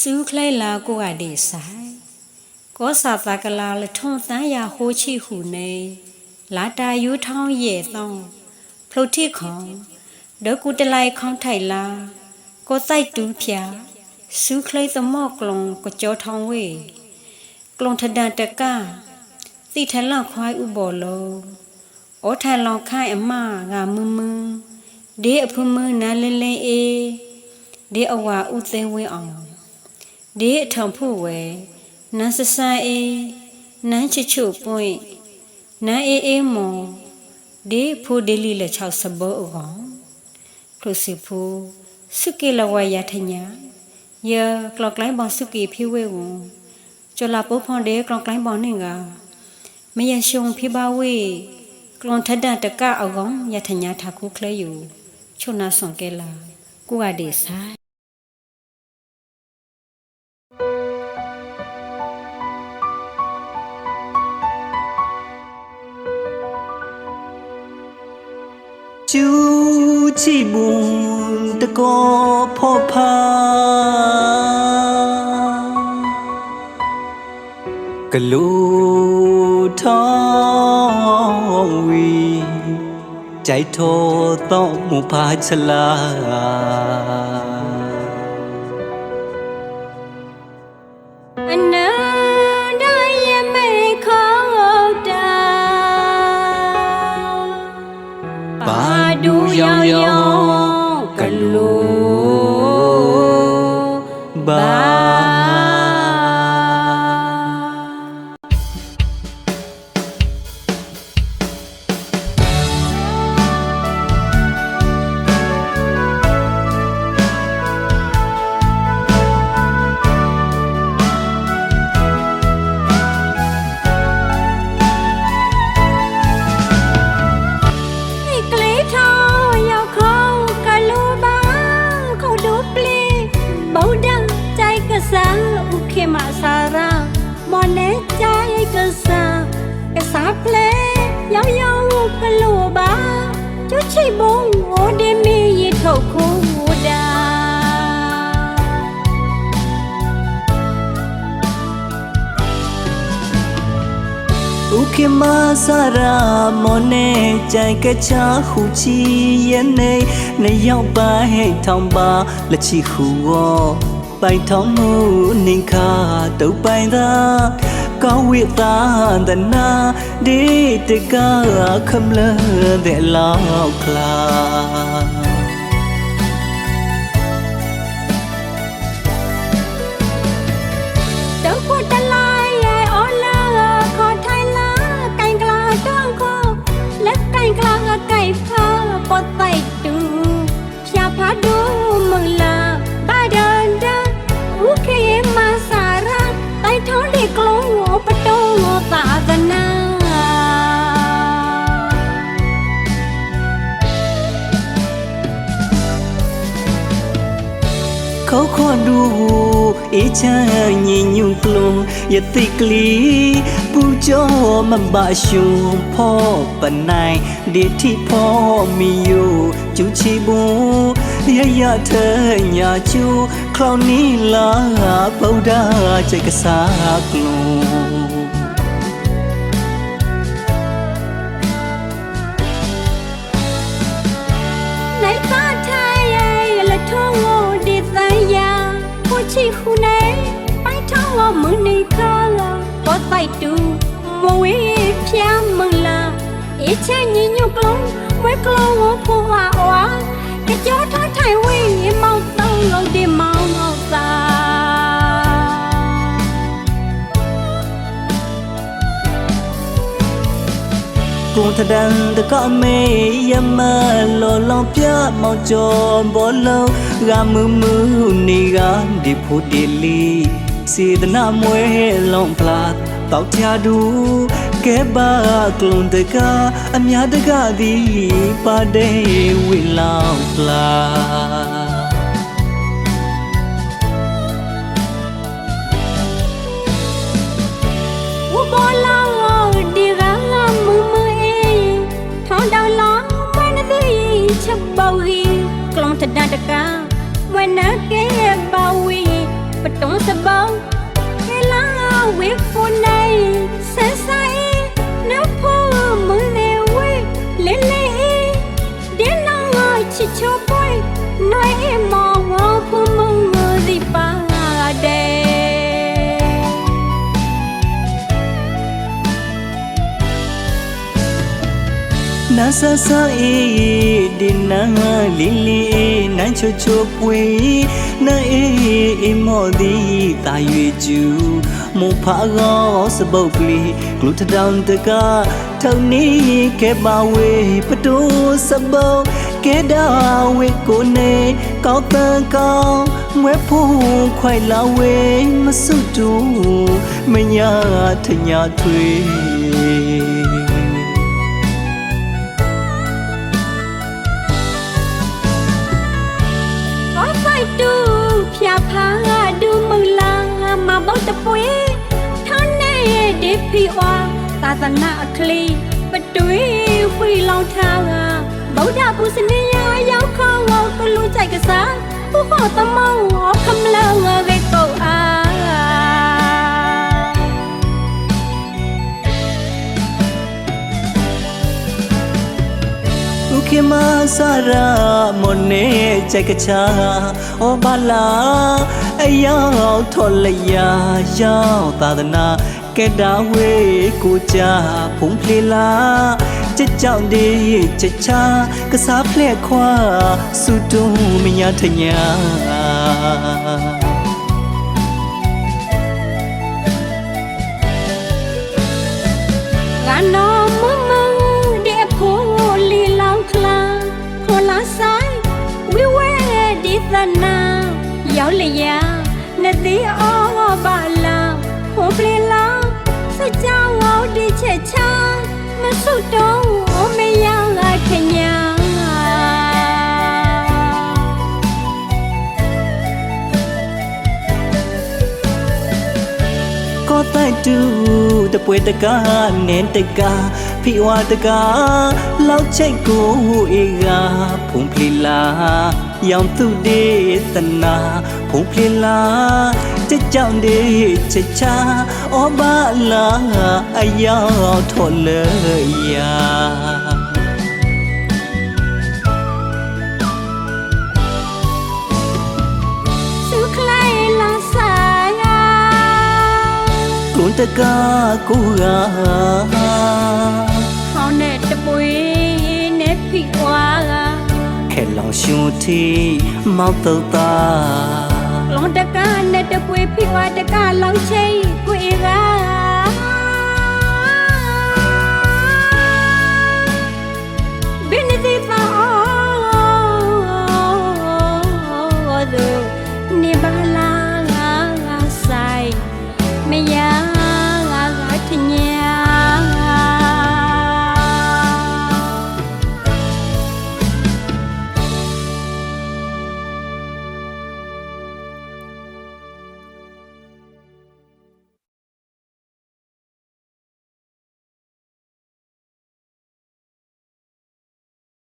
စူးခလိုက်လာကိုကဒီဆိုင်ကောစာတကလာလထုံတန်းရဟိုးချီဟုနေလာတာယူထောင်းရဲ့သောဖလုတ်ထိခေါင်ဒကုတလိုက်ခေါင်းထိုက်လာကိုစိုက်တူးဖြာစူးခလိုက်သမော့ကလုံကိုကြောထောင်းဝေကလုံထဒန်တကတိထလောက်ခွိုင်းဥဘောလုံးဩထန်လောင်ခိုင်အမငါမူမူဒေအဖုမနာလင်းလင်းအေးဒေအဝါဥသိန်းဝင်းအောင် ဒေအထောင်ဖို့ဝဲနန်းစဆန်အေးနန်းချစ်ချုပွင့်နန်းအေးအေးမော်ဒေဖိုဒေလီလက်6စဘောအကောင်ခလုစီဖူစုကေလဝရထညာယကလော့ကလိုင်းဘောင်စုကေဖြေဝဲဝန်ကျော်လာပုတ်ဖွန်ဒေကလော့ကလိုင်းဘောင်နေကမယရှုံဖိပါဝေကလွန်ထဒတကအကောင်ယထညာထာခုခလဲယူချုံနာဆွန်ကဲလာကိုကဒေဆိုင် ကျူးချီဘွန်တကောဖောဖာကလူထောင်းဝီใจโทต้องมุพาชลา ဒူယော က်ကလူပါချွချိဘုံဟိုဒီမီရထုတ်ခုဒါဥခေမစရာမောနေကြိုင်ကချာခုချီယနေနရောက်ပါဟဲ့ထောင်ပါလက်ချီခူဝပိုင်ထောင်းမှုနင်ခါတုတ်ပိုင်သာ ကောင်းဝိသာဒနာဒီတကခမလတဲ့လောက်ခလာ ခေါခွန်ဒူအေချမ်းညင်ညွန့်ကလုံးယတိကလီပူကြောမဘာရှုံဖောပနိုင်ဒီတိဖောမီယိုကျူချီဘွန်ရရထညာချူခလောင်နီလာဗုဒ္ဓစိတ်ကစားကလုံးနိုင်ပါထိုင်ရဲ့လက်ထုံးကို ဒီသန်ယာကိုချီခုနေပိုင်ထောင်းဝမနေခါလာပတ်တိုက်တူမဝေးဖြာမလာအချမ်းညညုကလုံးဝဲကလုံးဝဖိုးဝါဝါကြကြောထားထိုင်ဝေးမောက်တောင်းလို့ဒီမောင်းမောက်သာ ကုန်ထဒန်တကမေယမလောလောပြမောင်ကျော်ဘောလုံးဂမူမူနေကဒီဖို့ဒီလီစေဒနာမွဲလုံးဖလာတောက်ချာဒူကဲပါကလွန်တကအများတကသည်ပါဒေဝီလောင်ဖလာ ချက်ပေါရီကလုံးတဒတကဝနကေပါဝီပတုံးစပောင်းခဲလာဝေဖို့နိုင်ဆန်ဆိုင်နဖို့မနေဝေလဲလဲဒီနောင်ချစ်ချော နာဆဆအေးဒီနာလီလီနန်းချိုချိုပွေနာအေးအမော်ဒီတာရွေကျူမဖာကောစပုတ်ကလေးဂလူတတောင်တကထုံနေကေပါဝေပတိုးစပုတ်ကဲဒါဝေကိုနေကောက်တန်ကောင်းမွဲဖို့ခွိုင်လာဝေမစွတူမညာထညာထွေ để phi oa ta ta na kli bất đuổi phi long thang à bao đa bu sinh ya yao kho ngô có lu chạy cái sa bu kho ta mau khăm la ngơ gây cầu à ဥခေမဆရာမနေကြိုက်ကချာဩဘာလာအယောထော်လျာရောက်သာသနာ ကဲတာဝေကိုကြဖုံးဖလေလာကြက်ကြောင်ဒီကြက်ချာကစားဖလက်ခွာစုတုံးမညာထညာ gà nó mơ mơ để phố li long kla phố lá sai we we đi ta na yao le ya na di o ba ပတ်တူတပွဲတကားနင်းတကားဖိဝါတကားလောက်ချိတ်ကိုအေကဖုန်ဖလီလာရောင်သူဒေသနာဖုန်ဖလီလာကြကြောင်ဒေချချာဩဘာလာအယောထော်လေယာ တကားကိုကဟောင်းနဲ့တပွေနဲ့ဖိွာကခဲလောင်ရှင်ထီမောက်တော့တာလောင်တကားနဲ့တပွေဖိွာတကားလောင်ချိန်ကိုအေကား